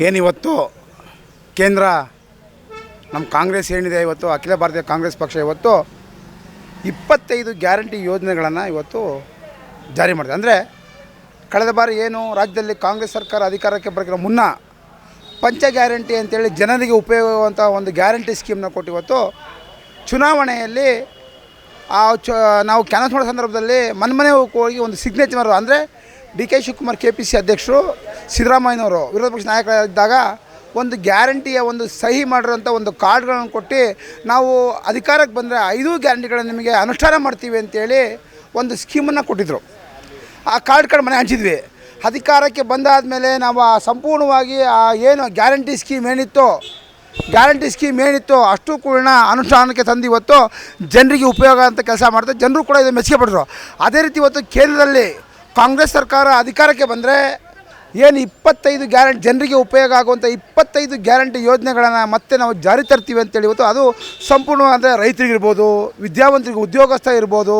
ಏನಿವತ್ತು ಕೇಂದ್ರ ನಮ್ಮ ಕಾಂಗ್ರೆಸ್ ಏನಿದೆ ಇವತ್ತು, ಅಖಿಲ ಭಾರತೀಯ ಕಾಂಗ್ರೆಸ್ ಪಕ್ಷ ಇವತ್ತು ಇಪ್ಪತ್ತೈದು ಗ್ಯಾರಂಟಿ ಯೋಜನೆಗಳನ್ನು ಇವತ್ತು ಜಾರಿ ಮಾಡಿದೆ. ಅಂದರೆ ಕಳೆದ ಬಾರಿ ಏನು ರಾಜ್ಯದಲ್ಲಿ ಕಾಂಗ್ರೆಸ್ ಸರ್ಕಾರ ಅಧಿಕಾರಕ್ಕೆ ಬರೋಕ್ಕಿಂತ ಮುನ್ನ ಪಂಚ ಗ್ಯಾರಂಟಿ ಅಂತೇಳಿ ಜನರಿಗೆ ಉಪಯೋಗವಂಥ ಒಂದು ಗ್ಯಾರಂಟಿ ಸ್ಕೀಮ್ನ ಕೊಟ್ಟು ಇವತ್ತು ಚುನಾವಣೆಯಲ್ಲಿ ಆ ಚ, ನಾವು ಕ್ಯಾನ್ವಸ್ ಮಾಡೋ ಸಂದರ್ಭದಲ್ಲಿ ಮನ್ಮನೆ ಹೋಗಿ ಒಂದು ಸಿಗ್ನೇಚರ್ ಅಂದರೆ D K Shivakumar K P C ಅಧ್ಯಕ್ಷರು ಸಿದ್ದರಾಮಯ್ಯನವರು ವಿರೋಧ ಪಕ್ಷ ನಾಯಕರಾಗಿದ್ದಾಗ ಒಂದು ಗ್ಯಾರಂಟಿಯ ಒಂದು ಸಹಿ ಮಾಡಿರೋಂಥ ಒಂದು ಕಾರ್ಡ್ಗಳನ್ನು ಕೊಟ್ಟು ನಾವು ಅಧಿಕಾರಕ್ಕೆ ಬಂದರೆ ಐದು ಗ್ಯಾರಂಟಿಗಳನ್ನು ನಿಮಗೆ ಅನುಷ್ಠಾನ ಮಾಡ್ತೀವಿ ಅಂತೇಳಿ ಒಂದು ಸ್ಕೀಮನ್ನು ಕೊಟ್ಟಿದ್ದರು. ಆ ಕಾರ್ಡ್ ಕಾರ್ಡ್ ಮನೆ ಹಂಚಿದ್ವಿ. ಅಧಿಕಾರಕ್ಕೆ ಬಂದಾದ ಮೇಲೆ ನಾವು ಆ ಸಂಪೂರ್ಣವಾಗಿ ಆ ಏನು ಗ್ಯಾರಂಟಿ ಸ್ಕೀಮ್ ಏನಿತ್ತು, ಗ್ಯಾರಂಟಿ ಸ್ಕೀಮ್ ಏನಿತ್ತು ಅಷ್ಟು ಕೂಡ ಅನುಷ್ಠಾನಕ್ಕೆ ತಂದು ಇವತ್ತು ಜನರಿಗೆ ಉಪಯೋಗ ಅಂತ ಕೆಲಸ ಮಾಡ್ತಾರೆ ಜನರು ಕೂಡ ಇದು ಮೆಚ್ಚಿಗೆ ಪಟ್ಟರು ಅದೇ ರೀತಿ ಇವತ್ತು ಕೇಂದ್ರದಲ್ಲಿ ಕಾಂಗ್ರೆಸ್ ಸರ್ಕಾರ ಅಧಿಕಾರಕ್ಕೆ ಬಂದರೆ ಏನು ಇಪ್ಪತ್ತೈದು ಗ್ಯಾರಂಟಿ, ಜನರಿಗೆ ಉಪಯೋಗ ಆಗುವಂಥ ಇಪ್ಪತ್ತೈದು ಗ್ಯಾರಂಟಿ ಯೋಜನೆಗಳನ್ನು ಮತ್ತೆ ನಾವು ಜಾರಿ ತರ್ತೀವಿ ಅಂತೇಳಿ ಇವತ್ತು ಅದು ಸಂಪೂರ್ಣ ಅಂದರೆ ರೈತರಿಗಿರ್ಬೋದು ವಿದ್ಯಾವಂತರಿಗೆ, ಉದ್ಯೋಗಸ್ಥ ಇರ್ಬೋದು,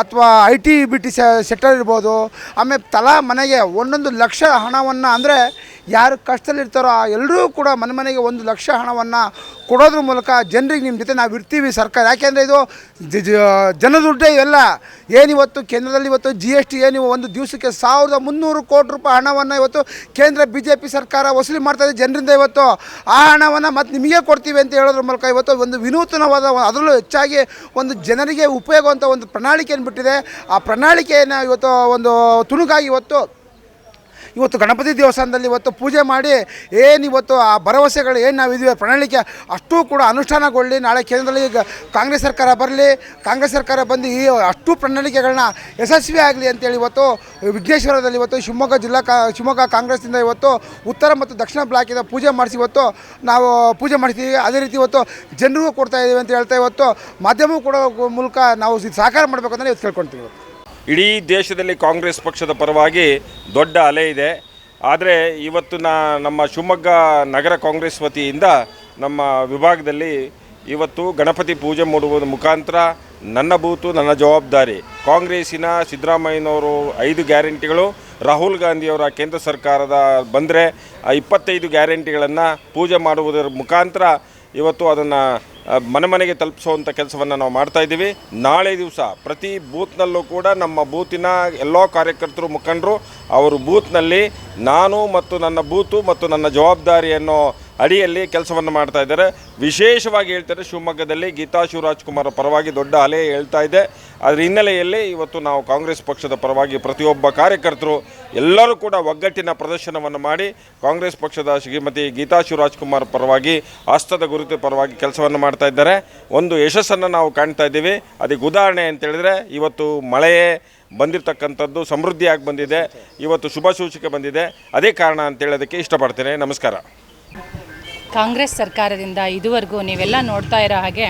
ಅಥವಾ I T B T sector ಇರ್ಬೋದು, ಆಮೇಲೆ ತಲಾ ಮನೆಗೆ ಒಂದೊಂದು ಲಕ್ಷ ಹಣವನ್ನು ಅಂದರೆ ಯಾರು ಕಷ್ಟದಲ್ಲಿರ್ತಾರೋ ಆ ಎಲ್ಲರೂ ಕೂಡ ಮನೆ ಮನೆಗೆ ಒಂದು ಲಕ್ಷ ಹಣವನ್ನು ಕೊಡೋದ್ರ ಮೂಲಕ ಜನರಿಗೆ ನಿಮ್ಮ ಜೊತೆ ನಾವು ಇರ್ತೀವಿ ಸರ್ಕಾರ. ಯಾಕೆಂದರೆ ಇದು ಜನ ದುಡ್ಡೇ ಇವೆಲ್ಲ ಏನಿವತ್ತು ಕೇಂದ್ರದಲ್ಲಿ ಇವತ್ತು ಜಿ ಎಸ್ ಟಿ ಒಂದು ದಿವಸಕ್ಕೆ ಸಾವಿರದ ಮುನ್ನೂರು ಕೋಟಿ ರೂಪಾಯಿ ಹಣವನ್ನು ಇವತ್ತು ಕೇಂದ್ರ ಬಿ ಜೆ ಪಿ ಸರ್ಕಾರ ವಸೂಲಿ ಮಾಡ್ತಾ ಇದೆ ಜನರಿಂದ ಇವತ್ತು. ಆ ಹಣವನ್ನು ಮತ್ತೆ ನಿಮಗೆ ಕೊಡ್ತೀವಿ ಅಂತ ಹೇಳೋದ್ರ ಮೂಲಕ ಇವತ್ತು ಒಂದು ವಿನೂತನವಾದ ಅದರಲ್ಲೂ ಹೆಚ್ಚಾಗಿ ಒಂದು ಜನರಿಗೆ ಉಪಯೋಗವಂಥ ಒಂದು ಪ್ರಣಾಳಿಕೆಯನ್ನು ಬಿಟ್ಟಿದೆ. ಆ ಪ್ರಣಾಳಿಕೆಯನ್ನು ಇವತ್ತು ಒಂದು ತುಣುಕಾಗಿ ಇವತ್ತು ಇವತ್ತು ಗಣಪತಿ ದೇವಸ್ಥಾನದಲ್ಲಿ ಇವತ್ತು ಪೂಜೆ ಮಾಡಿ ಏನು ಇವತ್ತು ಆ ಭರವಸೆಗಳು ಏನು ನಾವು ಇದೀವಿ ಪ್ರಣಾಳಿಕೆ, ಅಷ್ಟೂ ಕೂಡ ಅನುಷ್ಠಾನಗೊಳ್ಳಿ. ನಾಳೆ ಕೇಂದ್ರದಲ್ಲಿ ಈಗ ಕಾಂಗ್ರೆಸ್ ಸರ್ಕಾರ ಬರಲಿ, ಕಾಂಗ್ರೆಸ್ ಸರ್ಕಾರ ಬಂದು ಈ ಅಷ್ಟು ಪ್ರಣಾಳಿಕೆಗಳನ್ನ ಯಶಸ್ವಿ ಆಗಲಿ ಅಂತೇಳಿ ಇವತ್ತು ವಿಘ್ನೇಶ್ವರದಲ್ಲಿ ಇವತ್ತು ಶಿವಮೊಗ್ಗ ಜಿಲ್ಲಾ ಕಾ, ಶಿವಮೊಗ್ಗ ಕಾಂಗ್ರೆಸ್ನಿಂದ ಇವತ್ತು ಉತ್ತರ ಮತ್ತು ದಕ್ಷಿಣ ಬ್ಲಾಕಿಂದ ಪೂಜೆ ಮಾಡಿಸಿ ಇವತ್ತು ನಾವು ಪೂಜೆ ಮಾಡ್ತೀವಿ. ಅದೇ ರೀತಿ ಇವತ್ತು ಜನರಿಗೂ ಕೊಡ್ತಾ ಇದ್ದೀವಿ ಅಂತ ಹೇಳ್ತಾ ಇವತ್ತು ಮಾಧ್ಯಮವೂ ಕೊಡೋ ಮೂಲಕ ನಾವು ಸಹಕಾರ ಮಾಡಬೇಕು ಅಂತ ಇವತ್ತು ಕೇಳ್ಕೊಳ್ತೀವಿ ಇವತ್ತು ಇಡೀ ದೇಶದಲ್ಲಿ ಕಾಂಗ್ರೆಸ್ ಪಕ್ಷದ ಪರವಾಗಿ ದೊಡ್ಡ ಅಲೆ ಇದೆ. ಆದರೆ ಇವತ್ತು ನಮ್ಮ ಶಿವಮೊಗ್ಗ ನಗರ ಕಾಂಗ್ರೆಸ್ ವತಿಯಿಂದ ನಮ್ಮ ವಿಭಾಗದಲ್ಲಿ ಇವತ್ತು ಗಣಪತಿ ಪೂಜೆ ಮಾಡುವುದರ ಮುಖಾಂತರ ನನ್ನ ಬೂತು, ನನ್ನ ಜವಾಬ್ದಾರಿ. ಕಾಂಗ್ರೆಸ್ಸಿನ ಸಿದ್ದರಾಮಯ್ಯನವರು ಐದು ಗ್ಯಾರಂಟಿಗಳು, ರಾಹುಲ್ ಗಾಂಧಿಯವರ ಕೇಂದ್ರ ಸರ್ಕಾರದ ಬಂದರೆ ಇಪ್ಪತ್ತೈದು ಗ್ಯಾರಂಟಿಗಳನ್ನು ಪೂಜೆ ಮಾಡುವುದರ ಮುಖಾಂತರ ಇವತ್ತು ಅದನ್ನು ಮನೆ ಮನೆಗೆ ತಲುಪಿಸುವಂಥ ಕೆಲಸವನ್ನು ನಾವು ಮಾಡ್ತಾ ಇದ್ದೀವಿ. ನಾಳೆ ದಿವಸ ಪ್ರತಿ ಬೂತ್ನಲ್ಲೂ ಕೂಡ ನಮ್ಮ ಬೂತಿನ ಎಲ್ಲ ಕಾರ್ಯಕರ್ತರು, ಮುಖಂಡರು, ಅವರು ಬೂತ್ನಲ್ಲಿ ನಾನು ಮತ್ತು ನನ್ನ ಬೂತು ಮತ್ತು ನನ್ನ ಜವಾಬ್ದಾರಿ ಅನ್ನೋ ಅಡಿಯಲ್ಲಿ ಕೆಲಸವನ್ನು ಮಾಡ್ತಾ ಇದ್ದಾರೆ. ವಿಶೇಷವಾಗಿ ಹೇಳ್ತಾರೆ, ಶಿವಮೊಗ್ಗದಲ್ಲಿ ಗೀತಾ ಶಿವರಾಜ್ಕುಮಾರ್ ಪರವಾಗಿ ದೊಡ್ಡ ಅಲೆ ಹೇಳ್ತಾ ಇದೆ. ಅದರ ಹಿನ್ನೆಲೆಯಲ್ಲಿ ಇವತ್ತು ನಾವು ಕಾಂಗ್ರೆಸ್ ಪಕ್ಷದ ಪರವಾಗಿ ಪ್ರತಿಯೊಬ್ಬ ಕಾರ್ಯಕರ್ತರು ಎಲ್ಲರೂ ಕೂಡ ಒಗ್ಗಟ್ಟಿನ ಪ್ರದರ್ಶನವನ್ನು ಮಾಡಿ ಕಾಂಗ್ರೆಸ್ ಪಕ್ಷದ ಶ್ರೀಮತಿ ಗೀತಾ ಶಿವರಾಜ್ಕುಮಾರ್ ಪರವಾಗಿ ಹಸ್ತದ ಗುರುತು ಪರವಾಗಿ ಕೆಲಸವನ್ನು ಮಾಡ್ತಾ ಇದ್ದಾರೆ. ಒಂದು ಯಶಸ್ಸನ್ನು ನಾವು ಕಾಣ್ತಾ ಇದ್ದೀವಿ. ಅದಕ್ಕೆ ಉದಾಹರಣೆ ಅಂತೇಳಿದರೆ ಇವತ್ತು ಮಳೆಯೇ ಬಂದಿರತಕ್ಕಂಥದ್ದು ಸಮೃದ್ಧಿಯಾಗಿ ಬಂದಿದೆ. ಇವತ್ತು ಶುಭ ಸೂಚಕ ಬಂದಿದೆ. ಅದೇ ಕಾರಣ ಅಂತೇಳೋದಕ್ಕೆ ಇಷ್ಟಪಡ್ತೇನೆ. ನಮಸ್ಕಾರ. ಕಾಂಗ್ರೆಸ್ ಸರ್ಕಾರದಿಂದ ಇದುವರೆಗೂ ನೀವೆಲ್ಲ ನೋಡ್ತಾ ಇರೋ ಹಾಗೆ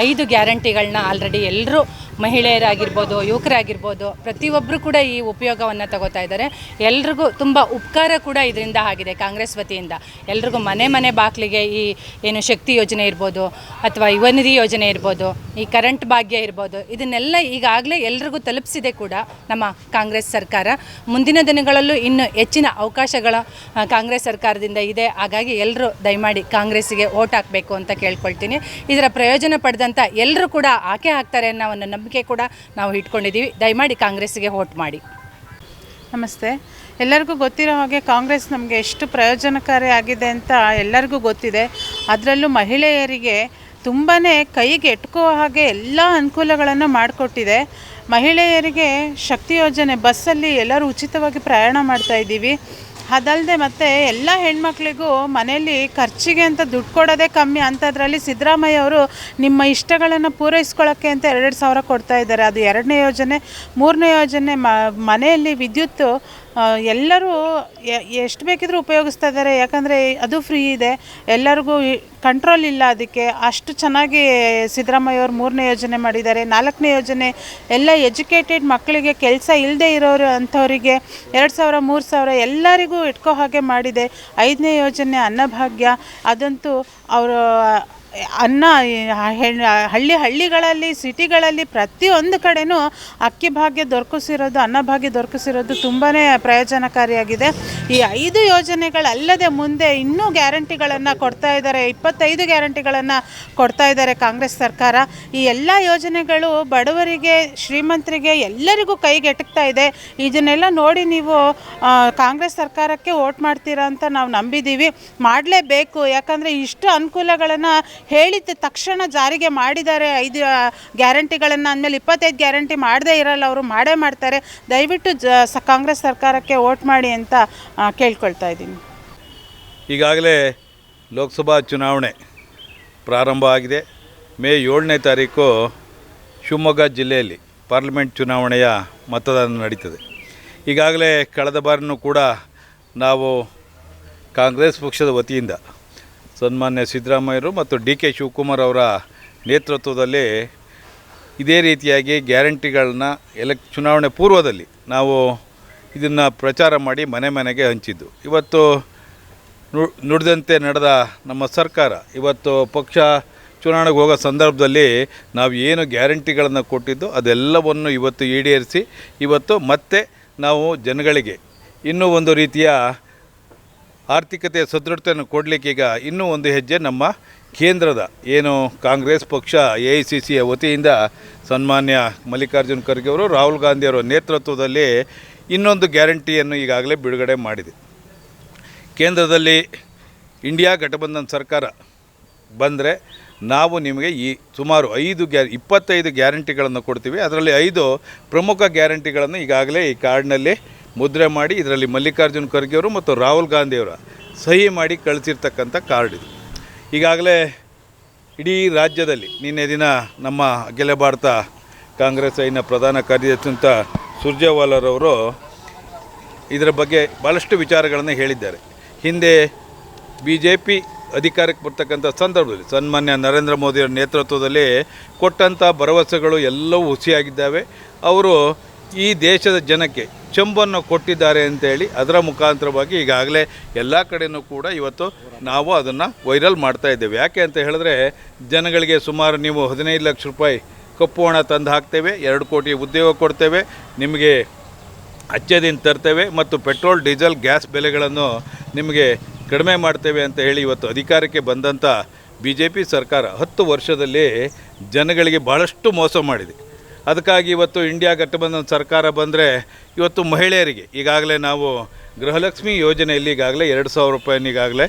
ಐದು ಗ್ಯಾರಂಟಿಗಳನ್ನ ಆಲ್ರೆಡಿ ಎಲ್ಲರೂ ಮಹಿಳೆಯರಾಗಿರ್ಬೋದು, ಯುವಕರಾಗಿರ್ಬೋದು ಪ್ರತಿಯೊಬ್ಬರು ಕೂಡ ಈ ಉಪಯೋಗವನ್ನು ತಗೋತಾ ಇದ್ದಾರೆ. ಎಲ್ರಿಗೂ ತುಂಬ ಉಪಕಾರ ಕೂಡ ಇದರಿಂದ ಆಗಿದೆ ಕಾಂಗ್ರೆಸ್ ವತಿಯಿಂದ. ಎಲ್ರಿಗೂ ಮನೆ ಮನೆ ಬಾಗಿಲಿಗೆ ಈ ಏನು ಶಕ್ತಿ ಯೋಜನೆ ಇರ್ಬೋದು, ಅಥವಾ ಯುವನಿಧಿ ಯೋಜನೆ ಇರ್ಬೋದು, ಈ ಕರೆಂಟ್ ಭಾಗ್ಯ ಇರ್ಬೋದು, ಇದನ್ನೆಲ್ಲ ಈಗಾಗಲೇ ಎಲ್ರಿಗೂ ತಲುಪಿಸಿದೆ ಕೂಡ ನಮ್ಮ ಕಾಂಗ್ರೆಸ್ ಸರ್ಕಾರ. ಮುಂದಿನ ದಿನಗಳಲ್ಲೂ ಇನ್ನು ಹೆಚ್ಚಿನ ಅವಕಾಶಗಳ ಕಾಂಗ್ರೆಸ್ ಸರ್ಕಾರದಿಂದ ಇದೆ. ಹಾಗಾಗಿ ಎಲ್ಲರೂ ದಯಮಾಡಿ ಕಾಂಗ್ರೆಸ್ಸಿಗೆ ಓಟ್ ಹಾಕಬೇಕು ಅಂತ ಕೇಳ್ಕೊಳ್ತೀನಿ. ಇದರ ಪ್ರಯೋಜನ ಪಡೆದಂಥ ಎಲ್ಲರೂ ಕೂಡ ಆಕೆ ಹಾಕ್ತಾರೆ ಅನ್ನೋ ಒಂದು ನಂಬಿಕೆ ಕೂಡ ನಾವು ಇಟ್ಕೊಂಡಿದ್ದೀವಿ. ದಯಮಾಡಿ ಕಾಂಗ್ರೆಸ್ಸಿಗೆ ವೋಟ್ ಮಾಡಿ. ನಮಸ್ತೆ. ಎಲ್ಲರಿಗೂ ಗೊತ್ತಿರೋ ಹಾಗೆ ಕಾಂಗ್ರೆಸ್ ನಮಗೆ ಎಷ್ಟು ಪ್ರಯೋಜನಕಾರಿ ಆಗಿದೆ ಅಂತ ಎಲ್ಲರಿಗೂ ಗೊತ್ತಿದೆ. ಅದರಲ್ಲೂ ಮಹಿಳೆಯರಿಗೆ ತುಂಬಾ ಕೈಗೆ ಎಟ್ಕೋ ಹಾಗೆ ಎಲ್ಲ ಅನುಕೂಲಗಳನ್ನು ಮಾಡಿಕೊಟ್ಟಿದೆ. ಮಹಿಳೆಯರಿಗೆ ಶಕ್ತಿ ಯೋಜನೆ ಬಸ್ಸಲ್ಲಿ ಎಲ್ಲರೂ ಉಚಿತವಾಗಿ ಪ್ರಯಾಣ ಮಾಡ್ತಾ ಇದ್ದೀವಿ. ಅದಲ್ಲದೆ ಮತ್ತೆ ಎಲ್ಲ ಹೆಣ್ಮಕ್ಳಿಗೂ ಮನೆಯಲ್ಲಿ ಖರ್ಚಿಗೆ ಅಂತ ದುಡ್ಡು ಕೊಡೋದೇ ಕಮ್ಮಿ ಅಂಥದ್ರಲ್ಲಿ ಸಿದ್ದರಾಮಯ್ಯ ಅವರು ನಿಮ್ಮ ಇಷ್ಟಗಳನ್ನು ಪೂರೈಸ್ಕೊಳ್ಳೋಕ್ಕೆ ಅಂತ ಎರಡು ಸಾವಿರ ಕೊಡ್ತಾ ಇದ್ದಾರೆ. ಅದು ಎರಡನೇ ಯೋಜನೆ. ಮೂರನೇ ಯೋಜನೆ ಮನೆಯಲ್ಲಿ ವಿದ್ಯುತ್ ಆ, ಎಲ್ಲರೂ ಎಷ್ಟು ಬೇಕಿದ್ರೂ ಉಪಯೋಗಿಸ್ತಾ ಇದ್ದಾರೆ. ಯಾಕಂದರೆ ಅದು ಫ್ರೀ ಇದೆ. ಎಲ್ಲರಿಗೂ ಕಂಟ್ರೋಲ್ ಇಲ್ಲ ಅದಕ್ಕೆ. ಅಷ್ಟು ಚೆನ್ನಾಗಿ ಸಿದ್ದರಾಮಯ್ಯ ಅವರು ಮೂರನೇ ಯೋಜನೆ ಮಾಡಿದ್ದಾರೆ. ನಾಲ್ಕನೇ ಯೋಜನೆ ಎಲ್ಲ ಎಜುಕೇಟೆಡ್ ಮಕ್ಕಳಿಗೆ ಕೆಲಸ ಇಲ್ಲದೆ ಇರೋರು ಅಂಥವರಿಗೆ ಎರಡು ಸಾವಿರ, ಮೂರು ಸಾವಿರ ಎಲ್ಲರಿಗೂ ಇಟ್ಕೋ ಹಾಗೆ ಮಾಡಿದೆ. ಐದನೇ ಯೋಜನೆ ಅನ್ನಭಾಗ್ಯ. ಅದಂತೂ ಅವರು ಅನ್ನ ಹಳ್ಳಿ ಹಳ್ಳಿಗಳಲ್ಲಿ, ಸಿಟಿಗಳಲ್ಲಿ ಪ್ರತಿಯೊಂದು ಕಡೆನೂ ಅಕ್ಕಿ ಭಾಗ್ಯ ದೊರಕಿಸಿರೋದು ಅನ್ನಭಾಗ್ಯ ದೊರಕಿಸಿರೋದು ತುಂಬಾ ಪ್ರಯೋಜನಕಾರಿಯಾಗಿದೆ. ಈ ಐದು ಯೋಜನೆಗಳಲ್ಲದೆ ಮುಂದೆ ಇನ್ನೂ ಗ್ಯಾರಂಟಿಗಳನ್ನು ಕೊಡ್ತಾ ಇದ್ದಾರೆ. ಇಪ್ಪತ್ತೈದು ಗ್ಯಾರಂಟಿಗಳನ್ನು ಕೊಡ್ತಾ ಇದ್ದಾರೆ ಕಾಂಗ್ರೆಸ್ ಸರ್ಕಾರ. ಈ ಎಲ್ಲ ಯೋಜನೆಗಳು ಬಡವರಿಗೆ, ಶ್ರೀಮಂತರಿಗೆ ಎಲ್ಲರಿಗೂ ಕೈಗೆಟಕ್ತಾ ಇದೆ. ಇದನ್ನೆಲ್ಲ ನೋಡಿ ನೀವು ಕಾಂಗ್ರೆಸ್ ಸರ್ಕಾರಕ್ಕೆ ವೋಟ್ ಮಾಡ್ತೀರಾ ಅಂತ ನಾವು ನಂಬಿದ್ದೀವಿ ಮಾಡಲೇಬೇಕು. ಯಾಕಂದರೆ ಇಷ್ಟು ಅನುಕೂಲಗಳನ್ನು ಹೇಳಿದ ತಕ್ಷಣ ಜಾರಿಗೆ ಮಾಡಿದ್ದಾರೆ. ಐದು ಗ್ಯಾರಂಟಿಗಳನ್ನು ಅಂದಮೇಲೆ ಇಪ್ಪತ್ತೈದು ಗ್ಯಾರಂಟಿ ಮಾಡದೇ ಇರಲ್ಲ, ಅವರು ಮಾಡೇ ಮಾಡ್ತಾರೆ. ದಯವಿಟ್ಟು ಜ ಕಾಂಗ್ರೆಸ್ ಸರ್ಕಾರಕ್ಕೆ ವೋಟ್ ಮಾಡಿ ಅಂತ ಕೇಳ್ಕೊಳ್ತಾ ಇದ್ದೀನಿ. ಈಗಾಗಲೇ ಲೋಕಸಭಾ ಚುನಾವಣೆ ಪ್ರಾರಂಭ ಆಗಿದೆ. ಮೇ ಏಳನೇ ತಾರೀಕು ಶಿವಮೊಗ್ಗ ಜಿಲ್ಲೆಯಲ್ಲಿ ಪಾರ್ಲಿಮೆಂಟ್ ಚುನಾವಣೆಯ ಮತದಾನ ನಡೀತದೆ. ಈಗಾಗಲೇ ಕಳೆದ ಬಾರಿನೂ ಕೂಡ ನಾವು ಕಾಂಗ್ರೆಸ್ ಪಕ್ಷದ ವತಿಯಿಂದ ಸನ್ಮಾನ್ಯ ಸಿದ್ದರಾಮಯ್ಯರು ಮತ್ತು ಡಿ ಕೆ ಶಿವಕುಮಾರ್ ಅವರ ನೇತೃತ್ವದಲ್ಲಿ ಇದೇ ರೀತಿಯಾಗಿ ಗ್ಯಾರಂಟಿಗಳನ್ನ ಎಲೆಕ್, ಚುನಾವಣೆ ಪೂರ್ವದಲ್ಲಿ ನಾವು ಇದನ್ನು ಪ್ರಚಾರ ಮಾಡಿ ಮನೆ ಮನೆಗೆ ಹಂಚಿದ್ದು. ಇವತ್ತು ನುಡಿದಂತೆ ನಡೆದ ನಮ್ಮ ಸರ್ಕಾರ ಇವತ್ತು ಪಕ್ಷ ಚುನಾವಣೆಗೆ ಹೋಗೋ ಸಂದರ್ಭದಲ್ಲಿ ನಾವು ಏನು ಗ್ಯಾರಂಟಿಗಳನ್ನು ಕೊಟ್ಟಿದ್ದು ಅದೆಲ್ಲವನ್ನು ಇವತ್ತು ಈಡೇರಿಸಿ, ಇವತ್ತು ಮತ್ತೆ ನಾವು ಜನಗಳಿಗೆ ಇನ್ನೂ ಒಂದು ರೀತಿಯ ಆರ್ಥಿಕತೆಯ ಸದೃಢತೆಯನ್ನು ಕೊಡಲಿಕ್ಕೆ ಈಗ ಇನ್ನೂ ಒಂದು ಹೆಜ್ಜೆ ನಮ್ಮ ಕೇಂದ್ರದ. ಏನು ಕಾಂಗ್ರೆಸ್ ಪಕ್ಷ, ಎ ಐ ಸಿ ಸಿಯ ವತಿಯಿಂದ ಸನ್ಮಾನ್ಯ ಮಲ್ಲಿಕಾರ್ಜುನ್ ಖರ್ಗೆ ಅವರು, ರಾಹುಲ್ ಗಾಂಧಿಯವರ ನೇತೃತ್ವದಲ್ಲಿ ಇನ್ನೊಂದು ಗ್ಯಾರಂಟಿಯನ್ನು ಈಗಾಗಲೇ ಬಿಡುಗಡೆ ಮಾಡಿದೆ. ಕೇಂದ್ರದಲ್ಲಿ ಇಂಡಿಯಾ ಘಟಬಂಧನ್ ಸರ್ಕಾರ ಬಂದರೆ ನಾವು ನಿಮಗೆ ಈ ಸುಮಾರು ಐದು ಗ್ಯಾ, ಇಪ್ಪತ್ತೈದು ಗ್ಯಾರಂಟಿಗಳನ್ನು ಕೊಡ್ತೀವಿ. ಅದರಲ್ಲಿ ಐದು ಪ್ರಮುಖ ಗ್ಯಾರಂಟಿಗಳನ್ನು ಈಗಾಗಲೇ ಈ ಕಾರ್ಡ್ನಲ್ಲಿ ಮುದ್ರೆ ಮಾಡಿ ಇದರಲ್ಲಿ ಮಲ್ಲಿಕಾರ್ಜುನ್ ಖರ್ಗೆ ಅವರು ಮತ್ತು ರಾಹುಲ್ ಗಾಂಧಿಯವರ ಸಹಿ ಮಾಡಿ ಕಳಿಸಿರ್ತಕ್ಕಂಥ ಕಾರ್ಡ್ ಇದು. ಈಗಾಗಲೇ ಇಡೀ ರಾಜ್ಯದಲ್ಲಿ ನಿನ್ನೆ ದಿನ ನಮ್ಮ ಅಖಿಲ ಭಾರತ ಕಾಂಗ್ರೆಸ್ ಐನ ಪ್ರಧಾನ ಕಾರ್ಯದರ್ಶಿ ಅಂತ ಸುರ್ಜೇವಾಲರವರು ಇದರ ಬಗ್ಗೆ ಭಾಳಷ್ಟು ವಿಚಾರಗಳನ್ನು ಹೇಳಿದ್ದಾರೆ. ಹಿಂದೆ ಬಿ ಜೆ ಪಿ ಅಧಿಕಾರಕ್ಕೆ ಬರ್ತಕ್ಕಂಥ ಸಂದರ್ಭದಲ್ಲಿ ಸನ್ಮಾನ್ಯ ನರೇಂದ್ರ ಮೋದಿಯವರ ನೇತೃತ್ವದಲ್ಲಿ ಕೊಟ್ಟಂಥ ಭರವಸೆಗಳು ಎಲ್ಲವೂ ಹುಸಿಯಾಗಿದ್ದಾವೆ. ಅವರು ಈ ದೇಶದ ಜನಕ್ಕೆ ಚಂಬನ್ನು ಕೊಟ್ಟಿದ್ದಾರೆ ಅಂತೇಳಿ ಅದರ ಮುಖಾಂತರವಾಗಿ ಈಗಾಗಲೇ ಎಲ್ಲ ಕಡೆಯೂ ಕೂಡ ಇವತ್ತು ನಾವು ಅದನ್ನು ವೈರಲ್ ಮಾಡ್ತಾ ಇದ್ದೇವೆ. ಯಾಕೆ ಅಂತ ಹೇಳಿದ್ರೆ ಜನಗಳಿಗೆ ಸುಮಾರು ನೀವು ಹದಿನೈದು ಲಕ್ಷ ರೂಪಾಯಿ ಕಪ್ಪು ಹಣ ತಂದು ಹಾಕ್ತೇವೆ, ಎರಡು ಕೋಟಿ ಉದ್ಯೋಗ ಕೊಡ್ತೇವೆ, ನಿಮಗೆ ಅಚ್ಚದಿಂದ ತರ್ತೇವೆ ಮತ್ತು ಪೆಟ್ರೋಲ್, ಡೀಸೆಲ್, ಗ್ಯಾಸ್ ಬೆಲೆಗಳನ್ನು ನಿಮಗೆ ಕಡಿಮೆ ಮಾಡ್ತೇವೆ ಅಂತ ಹೇಳಿ ಇವತ್ತು ಅಧಿಕಾರಕ್ಕೆ ಬಂದಂಥ ಬಿ ಜೆ ಪಿ ಸರ್ಕಾರ ಹತ್ತು ವರ್ಷದಲ್ಲಿ ಜನಗಳಿಗೆ ಭಾಳಷ್ಟು ಮೋಸ ಮಾಡಿದೆ. ಅದಕ್ಕಾಗಿ ಇವತ್ತು ಇಂಡಿಯಾ ಗಠಬಂಧನ ಸರ್ಕಾರ ಬಂದರೆ ಇವತ್ತು ಮಹಿಳೆಯರಿಗೆ ಈಗಾಗಲೇ ನಾವು ಗೃಹಲಕ್ಷ್ಮಿ ಯೋಜನೆಯಲ್ಲಿ ಈಗಾಗಲೇ ಎರಡು ಸಾವಿರ ರೂಪಾಯಿನ ಈಗಾಗಲೇ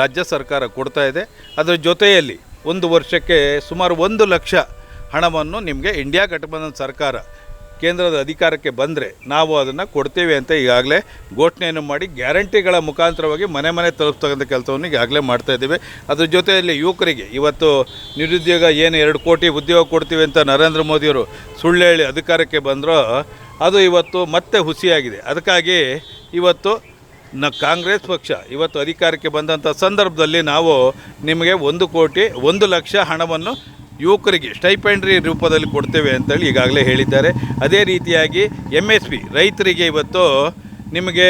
ರಾಜ್ಯ ಸರ್ಕಾರ ಕೊಡ್ತಾ ಇದೆ. ಅದರ ಜೊತೆಯಲ್ಲಿ ಒಂದು ವರ್ಷಕ್ಕೆ ಸುಮಾರು ಒಂದು ಲಕ್ಷ ಹಣವನ್ನು ನಿಮಗೆ ಇಂಡಿಯಾ ಗಠಬಂಧನ ಸರ್ಕಾರ ಕೇಂದ್ರದ ಅಧಿಕಾರಕ್ಕೆ ಬಂದರೆ ನಾವು ಅದನ್ನು ಕೊಡ್ತೇವೆ ಅಂತ ಈಗಾಗಲೇ ಘೋಷಣೆಯನ್ನು ಮಾಡಿ ಗ್ಯಾರಂಟಿಗಳ ಮುಖಾಂತರವಾಗಿ ಮನೆ ಮನೆ ತಲುಪ್ತಕ್ಕಂಥ ಕೆಲಸವನ್ನು ಈಗಾಗಲೇ ಮಾಡ್ತಾ ಇದ್ದೇವೆ. ಅದ್ರ ಜೊತೆಯಲ್ಲಿ ಯುವಕರಿಗೆ ಇವತ್ತು ನಿರುದ್ಯೋಗ ಏನು ಎರಡು ಕೋಟಿ ಉದ್ಯೋಗ ಕೊಡ್ತೀವಿ ಅಂತ ನರೇಂದ್ರ ಮೋದಿಯವರು ಸುಳ್ಳು ಹೇಳಿ ಅಧಿಕಾರಕ್ಕೆ ಬಂದರೂ ಅದು ಇವತ್ತು ಮತ್ತೆ ಹುಸಿಯಾಗಿದೆ. ಅದಕ್ಕಾಗಿ ಇವತ್ತು ನ ಕಾಂಗ್ರೆಸ್ ಪಕ್ಷ ಇವತ್ತು ಅಧಿಕಾರಕ್ಕೆ ಬಂದಂಥ ಸಂದರ್ಭದಲ್ಲಿ ನಾವು ನಿಮಗೆ ಒಂದು ಕೋಟಿ, ಒಂದು ಲಕ್ಷ ಹಣವನ್ನು ಯುವಕರಿಗೆ ಸ್ಟೈಪೆಂಡ್ರಿ ರೂಪದಲ್ಲಿ ಕೊಡ್ತೇವೆ ಅಂತೇಳಿ ಈಗಾಗಲೇ ಹೇಳಿದ್ದಾರೆ. ಅದೇ ರೀತಿಯಾಗಿ ಎಂ ಎಸ್ ಪಿ ರೈತರಿಗೆ ಇವತ್ತು ನಿಮಗೆ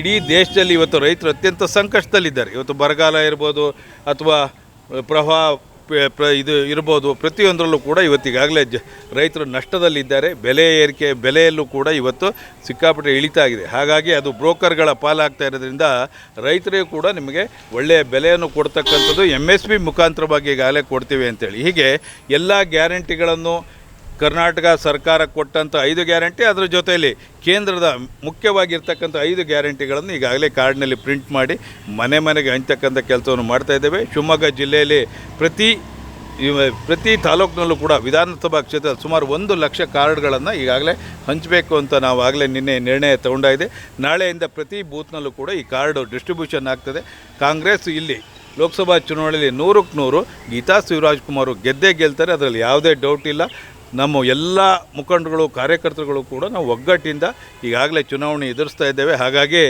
ಇಡೀ ದೇಶದಲ್ಲಿ ಇವತ್ತು ರೈತರು ಅತ್ಯಂತ ಸಂಕಷ್ಟದಲ್ಲಿದ್ದಾರೆ. ಇವತ್ತು ಬರಗಾಲ ಇರ್ಬೋದು ಅಥವಾ ಪ್ರವಾಹ ಇದು ಇರ್ಬೋದು. ಪ್ರತಿಯೊಂದರಲ್ಲೂ ಕೂಡ ಇವತ್ತಿಗಾಗಲೇ ಜ, ರೈತರು ನಷ್ಟದಲ್ಲಿದ್ದಾರೆ. ಬೆಲೆ ಏರಿಕೆ, ಬೆಲೆಯಲ್ಲೂ ಕೂಡ ಇವತ್ತು ಸಿಕ್ಕಾಪಟ್ಟೆ ಇಳಿತಾ ಆಗಿದೆ ಹಾಗಾಗಿ ಅದು ಬ್ರೋಕರ್ಗಳ ಪಾಲಾಗ್ತಾ ಇರೋದ್ರಿಂದ ರೈತರಿಗೂ ಕೂಡ ನಿಮಗೆ ಒಳ್ಳೆಯ ಬೆಲೆಯನ್ನು ಕೊಡ್ತಕ್ಕಂಥದ್ದು ಎಂ ಎಸ್ ಪಿ ಮುಖಾಂತರವಾಗಿ ಈಗಾಗಲೇ ಕೊಡ್ತೀವಿ ಅಂತೇಳಿ. ಹೀಗೆ ಎಲ್ಲ ಗ್ಯಾರಂಟಿಗಳನ್ನು ಕರ್ನಾಟಕ ಸರ್ಕಾರ ಕೊಟ್ಟಂಥ ಐದು ಗ್ಯಾರಂಟಿ, ಅದರ ಜೊತೆಯಲ್ಲಿ ಕೇಂದ್ರದ ಮುಖ್ಯವಾಗಿರ್ತಕ್ಕಂಥ ಐದು ಗ್ಯಾರಂಟಿಗಳನ್ನು ಈಗಾಗಲೇ ಕಾರ್ಡ್ನಲ್ಲಿ ಪ್ರಿಂಟ್ ಮಾಡಿ ಮನೆ ಮನೆಗೆ ಹಂಚ್ತಕ್ಕಂಥ ಕೆಲಸವನ್ನು ಮಾಡ್ತಾ ಇದ್ದೇವೆ. ಶಿವಮೊಗ್ಗ ಜಿಲ್ಲೆಯಲ್ಲಿ ಪ್ರತಿ ಪ್ರತಿ ತಾಲೂಕಿನಲ್ಲೂ ಕೂಡ ವಿಧಾನಸಭಾ ಕ್ಷೇತ್ರ ಸುಮಾರು ಒಂದು ಲಕ್ಷ ಕಾರ್ಡ್ಗಳನ್ನು ಈಗಾಗಲೇ ಹಂಚಬೇಕು ಅಂತ ನಾವು ಆಗಲೇ ನಿನ್ನೆ ನಿರ್ಣಯ ತಗೊಂಡಾಗಿದೆ ನಾಳೆಯಿಂದ ಪ್ರತಿ ಬೂತ್ನಲ್ಲೂ ಕೂಡ ಈ ಕಾರ್ಡು ಡಿಸ್ಟ್ರಿಬ್ಯೂಷನ್ ಆಗ್ತದೆ. ಕಾಂಗ್ರೆಸ್ ಇಲ್ಲಿ ಲೋಕಸಭಾ ಚುನಾವಣೆಯಲ್ಲಿ ನೂರಕ್ಕೆ ನೂರು, ಗೀತಾ ಶಿವರಾಜ್ ಕುಮಾರ್ ಗೆದ್ದೇ ಗೆಲ್ತಾರೆ, ಅದರಲ್ಲಿ ಯಾವುದೇ ಡೌಟ್ ಇಲ್ಲ. ನಮ್ಮ ಎಲ್ಲ ಮುಖಂಡರುಗಳು, ಕಾರ್ಯಕರ್ತರುಗಳು ಕೂಡ ನಾವು ಒಗ್ಗಟ್ಟಿಂದ ಈಗಾಗಲೇ ಚುನಾವಣೆ ಎದುರಿಸ್ತಾ ಇದ್ದೇವೆ. ಹಾಗಾಗಿ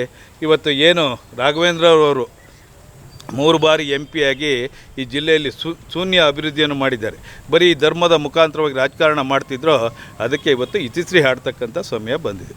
ಇವತ್ತು ಏನು ರಾಘವೇಂದ್ರ ಅವರು ಮೂರು ಬಾರಿ ಎಂ ಆಗಿ ಈ ಜಿಲ್ಲೆಯಲ್ಲಿ ಶೂನ್ಯ ಅಭಿವೃದ್ಧಿಯನ್ನು ಮಾಡಿದ್ದಾರೆ. ಬರೀ ಧರ್ಮದ ಮುಖಾಂತರವಾಗಿ ರಾಜಕಾರಣ ಮಾಡ್ತಿದ್ರೋ, ಅದಕ್ಕೆ ಇವತ್ತು ಇತಿಶ್ರೀ ಹಾಡ್ತಕ್ಕಂಥ ಸಮಯ ಬಂದಿದೆ.